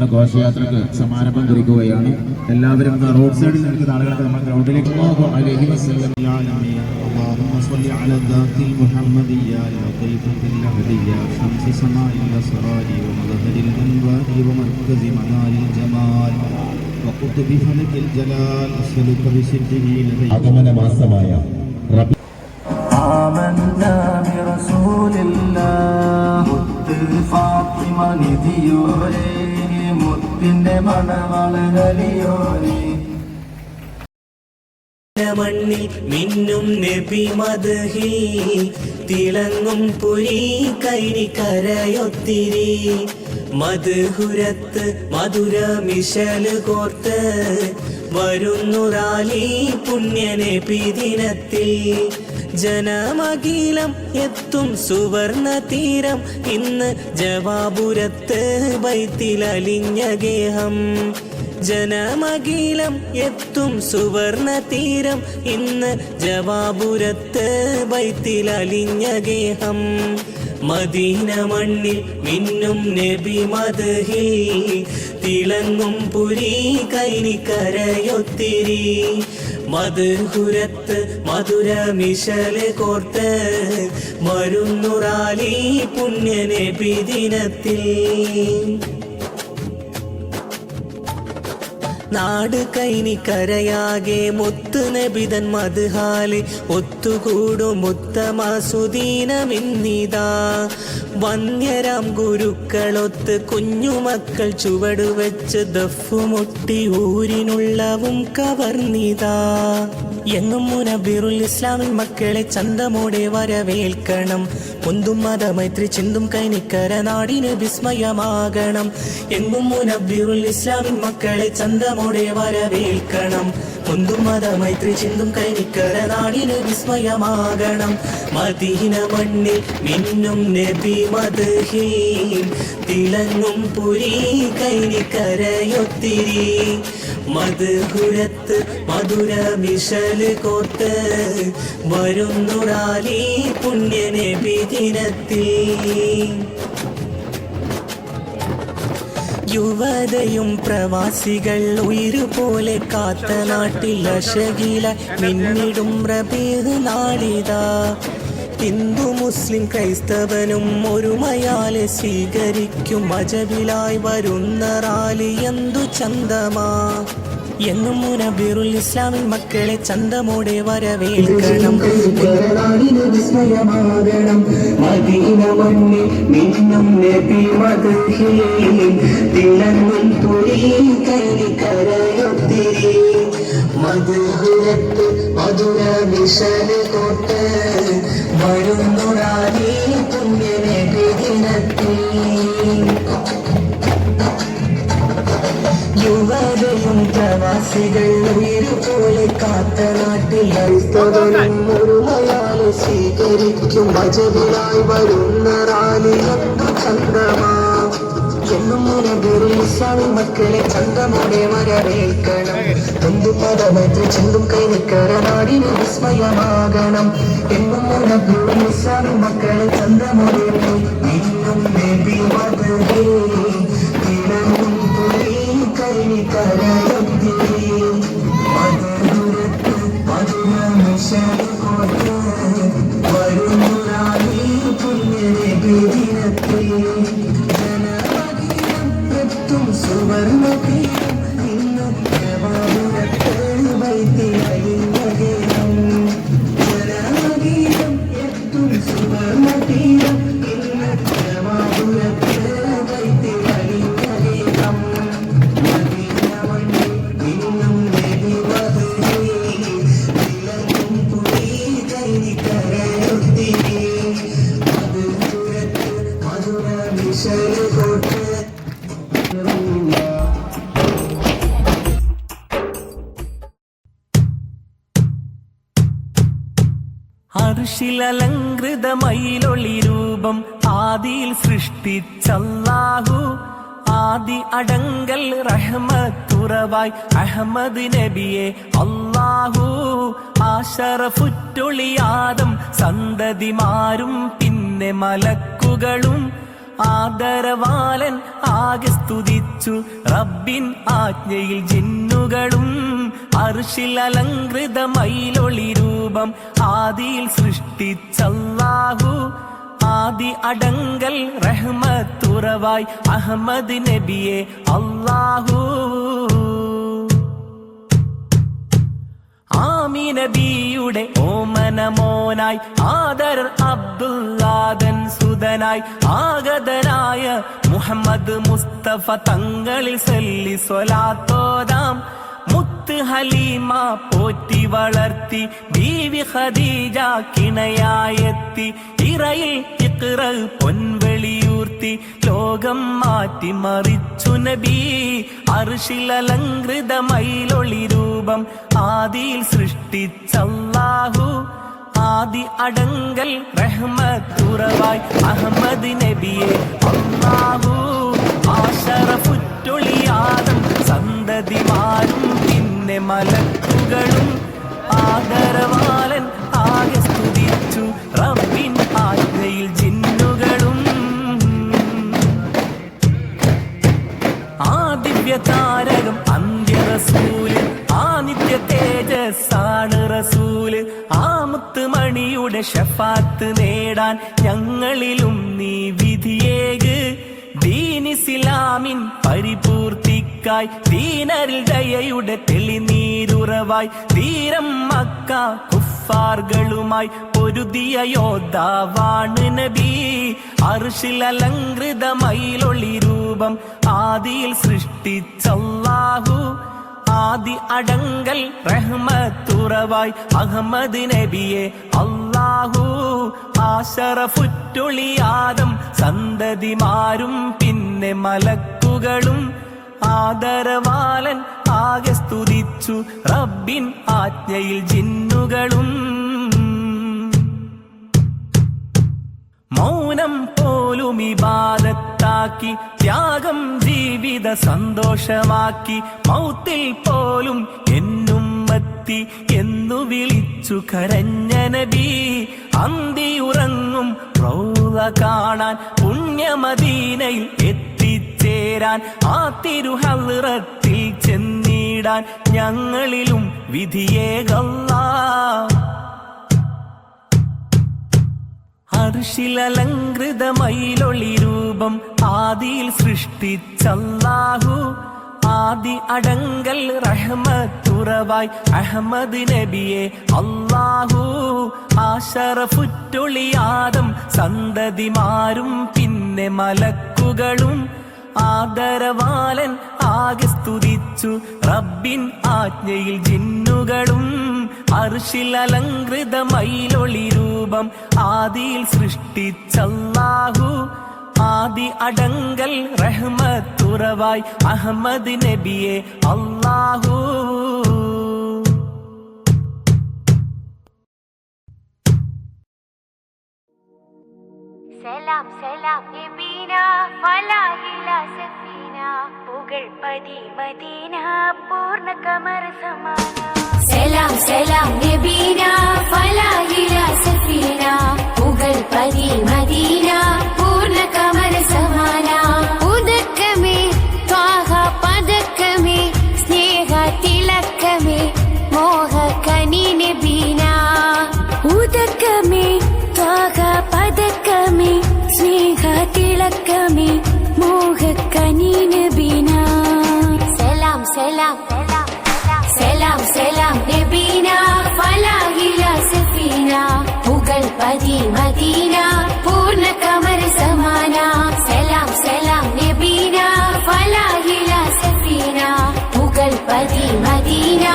നമ്മുടെ ഘോഷയാത്രക്ക് സമാരംഭം കുറിക്കുകയാണ് എല്ലാവരും ഒന്ന് റോഡ് സൈഡിൽ നിൽക്കുന്ന ആളുകളൊക്കെ നമ്മൾ ഗ്രൗണ്ടിലേക്ക് അല്ലാഹു അലൈഹി വസല്ലം യാ നബി اللهم صل على الذات المحمدية اللطيفة الأبدية شمس سماء الأسرار ومظهر الأنوار ومركز منار الجمال وقطب فلك الجلال أسألك بسره لديك ആഗമന മാസമായ റബി آمنا برسول الله മുത്ത് ഫാത്തിമ മണവളകലിയോരേ മണ്ണിൽ മിന്നും നബി മദ്ഹി തിളങ്ങും പുരി കൈരി കരയൊത്തിരി. മധുഹുരത്ത് മധുര മിശൽ കോർത്ത്. വരുന്നുറാലി പുണ്യനെ പിദിനത്തിൽ ജനമകീലം എത്തും സുവർണ തീരം. ഇന്ന് ജവാപുരത്ത് ബൈത്തിലലിഞ്ഞ ഗേഹം. ജനമകീലം എത്തും സുവർണ തീരം. ഇന്ന് ജവാപുരത്ത് ബൈത്തിലലിഞ്ഞ ഗേഹം. മദീന മണ്ണിൽ മിന്നും നബി മദഹി തിളങ്ങും പുരി കൈനിക്കരയൊത്തിരി. മധുഹുരത്ത് മധുര മിശൽ കോർത്ത് മരുന്നുറാലി പുണ്യനെ ദിനത്തിൽ നാട് കൈനി കരയാകെ മുത്ത് നബിതൻ മധുഹാലി. ഒത്തുകൂടും ഉത്തമ സുദീനമിന്നിതാ. വന്യരാം ഗുരുക്കളൊത്ത് കുഞ്ഞുമക്കൾ ചുവടുവെച്ച് ദഫുമുട്ടി ഊരിനുള്ളവും കവർന്നിതാ. എങ്ങും മുനബിറുൽ ഇസ്ലാമിൽ മക്കളെ ചന്തമോടെ വരവേൽക്കണം. പൊന്തും മതമൈത്രി ചിന്തും കൈനിക്കര നാടിന് വിസ്മയമാകണം. എന്നും മുനബിറുൽ ഇസ്ലാമിൻ മക്കളെ ചന്തമോടെ വരവേൽക്കണം. പൊന്തും മതമൈത്രി ചിന്തും കൈനിക്കര നാടിന് വിസ്മയമാകണം. മദീന മണ്ണിൽ മിന്നും നബി മദ്ഹി തിളങ്ങും പുരി കൈനിക്കരയൊത്തിരി. മധുഹുരത്ത് മധുര മിശൽ കോത്ത് വരുന്നുടാലി പുണ്യനെ പിതിനത്തി യുവതയും പ്രവാസികൾ ഉയരുപോലെ കാത്ത നാട്ടിൽ അശകില മിന്നിടും റബീദ് നാളിതാ. ഹിന്ദു മുസ്ലിം ക്രൈസ്തവനും ഒരുമയാലെ സ്വീകരിക്കും അജവിലായി വരുന്ന റാലി എന്തു ചന്തമാ? എന്നും മുനബിറുൽ ഇസ്ലാമിൻ മക്കളെ ചന്തമോടെ വരവേൽക്കണം. മധുരത്ത് മധുര വിശാല കോട്ട് യുവതയും പ്രവാസികൾ കാത്ത നാട്ടിൽ ക്രൈസ്തവനും ഒരു മയാളെ സ്വീകരിക്കും അജബിലായി വരുന്ന റാലി എന്തു ചന്തമാ എന്നും മക്കളെ ചന്തമോടെ വരവേൽക്കണം. എന്തു പദമത്ത് ചിന്തും കൈനിക്കര നാടിന് വിസ്മയമാകണം. എന്നും മുനബിറുൽ ഇസ്ലാമി മക്കളെ ചന്തമോടെ ഇന്നും നബി മതേ അർഷിലലങ്കൃതമയിലൊളി രൂപം ആദിയിൽ സൃഷ്ടിച്ചല്ലാഹു. ആദി അടങ്കൽ റഹ്മത്തുറവായി അഹമ്മദ് നബിയെ അല്ലാഹു. ആശറഫുറ്റൊളിയാദം സന്തതിമാരും പിന്നെ മലക്കുകളും ആദരവാലൻ ആകെ സ്തുതിച്ചു. റബ്ബിൻ ആജ്ഞയിൽ ജിന്നുകളും അർഷിൽ അലങ്കൃത മയിലൊളി രൂപം ആദിയിൽ സൃഷ്ടിച്ചല്ലാഹു. ആദി അടങ്കൽ റഹ്മത്തുറവായി അഹമ്മദ് നബിയെ അല്ലാഹു. ആമിനബിയുടെ നബിയുടെ ഓമനമോനായി ആദർ അബ്ദുല്ലാദൻ സുതനായി ആഗതനായ മുഹമ്മദ് മുസ്തഫ തങ്ങളിൽ സല്ലി സ്വലാത്തോദാം. മുത്ത് ഹലീമ പോറ്റി വളർത്തി ബീവി ഖദീജ കിണയായെത്തി. ഇറയിൽ ഇക്റ പൊൻവെളിയൂർത്തി ലോകം മാറ്റി മറിച്ചു നബി. അർഷിലലങ്കൃത മയിലൊളി രൂപം ആദിയിൽ സൃഷ്ടിച്ചല്ലാഹു. ആദി അടങ്കൽ റഹ്മത്തുറവായി അഹമ്മദ് നബിയെ അല്ലാഹു. ആശറഫുറ്റൊളിയാദം സന്തതിമാരും പിന്നെ മലക്കുകളും ആദരവാലൻ ആകെ സ്തുതിച്ചു. റബ്ബിൻ ആജ്ഞയിൽ ജിന്നുകളും ആദിവ്യ താരകം അന്ത്യ റസൂൽ ആ നിത്യ തേജസ്സാണ് റസൂൽ. ആ മുത്തുമണിയുടെ ഷഫാത്ത് നേടാൻ ഞങ്ങളിലും നീ വിധിയേക്. ദീനിസിലാമിൻ പരിപൂർത്തിക്കായി ദീനരിൽ ദയയുടെ തെളിനീരുറവായി. തീരം മക്ക കുഫാറുകളുമായി പൊരുതിയ യോദ്ധാവാണ് നബി. അർഷിൽ അലങ്കൃത മയിലൊളി രൂപം ആദിയിൽ സൃഷ്ടിച്ചല്ലാഹു. ആദി അടങ്കൽ റഹ്മത്തുറവായി അഹമ്മദ് നബിയെ അല്ലാഹു ആശറഫുറ്റൊളിയാദം സന്തതിമാരും പിന്നെ മലക്കുകളും ആദരവാലൻ ആകെ സ്തുതിച്ചു റബ്ബിൻ ആജ്ഞയിൽ ജിന്നുകളും. മൗനം പോലും ഇബാദത്താക്കി ത്യാഗം ജീവിത സന്തോഷമാക്കി മൗത്തിൽ പോലും എന്നും മത്തി എന്നു വിളിച്ചു കരഞ്ഞ നബി അന്തിയുറങ്ങും റൗള കാണാൻ പുണ്യമദീനയിൽ എത്തിച്ചേരാൻ ആ തിരുഹറത്തിൽ ചെന്നിടാൻ ഞങ്ങളിലും വിധിയേകല്ലാ. അർഷിലലങ്കൃത മൈലൊളി രൂപം ആദിയിൽ സൃഷ്ടിച്ചല്ലാഹു. ആദി അടങ്കൽ റഹ്മത്തുറവായി അഹമ്മദ് നബിയെ അല്ലാഹു. ആശറഫുറ്റൊളിയാദം സന്തതിമാരും പിന്നെ മലക്കുകളും ആദരവാലൻ ആകെ സ്തുതിച്ചു. റബ്ബിൻ ആജ്ഞയിൽ ജിന്നുകളും അർഷിൽ അലങ്കൃത മയിലൊളി രൂപം ആദിയിൽ സൃഷ്ടിച്ചല്ലാഹു. ആദി അടങ്കൽ റഹ്മത്തുറവായി അഹമ്മദ് നബിയെ അല്ലാഹു. സലാം നബീന ഫലാഹില സഫീന. പുകൾ പതി മദീന പൂർണ കമർ സമാന. സലാം സലാം നബീന ഫലാഹില സഫീന. പുകൾ പതി മദീന പൂർണ കമർ സമാന. തിളക്കമേ മോഹ കനി നബീന സലാം സലാം സലാം സലാം നബീന. ഫലാഹില സഫീന. പുകൾ പതി മദീന. പൂർണ കമർ സമാന. സലാം സലാം നബീന. ഫലാഹില സഫീന. പുകൾ പതി മദീന.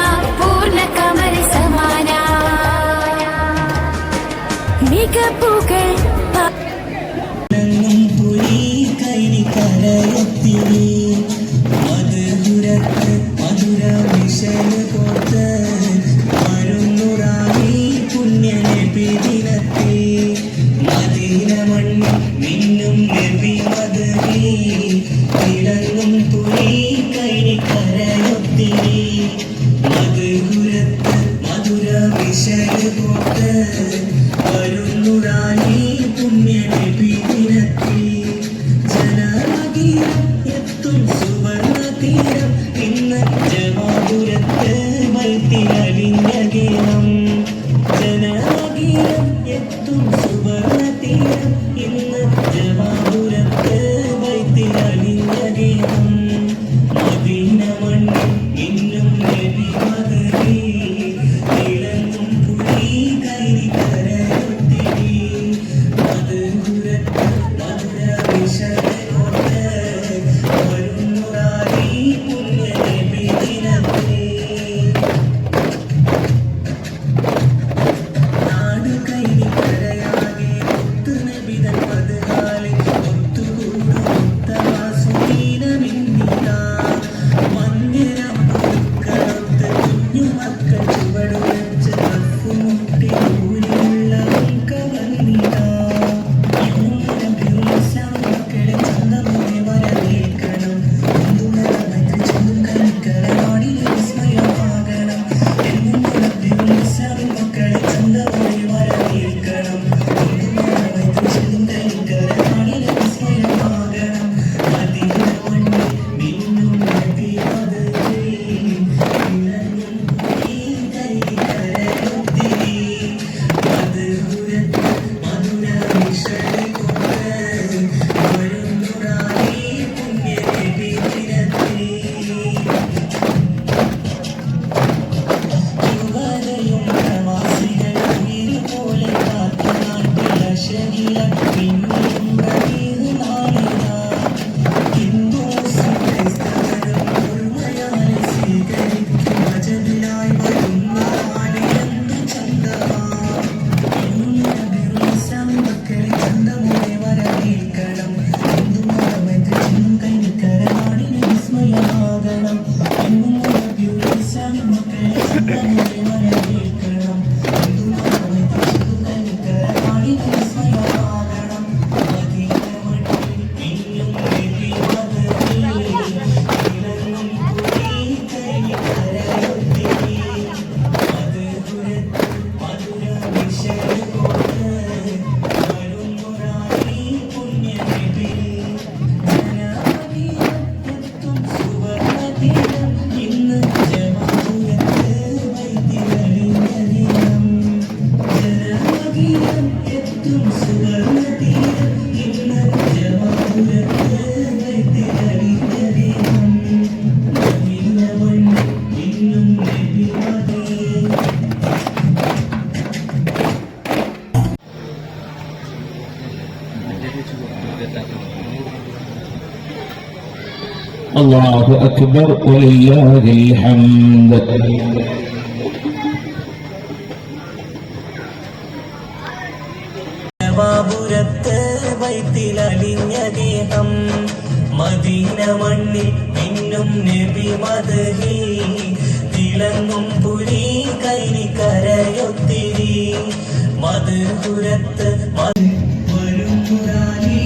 കരയൊത്തിനി മധുരത്ത് الله أكبر ولله الحمد ബാബുരത്ത് വൈത്തിലലിഞ്ഞ ദേഹം മദീന മണ്ണിൽ മിന്നും നബി മദഹി തിളങ്ങും പുരി കൈനിക്കരയൊത്തിരി മധുരത്ത് വരും മുറാലി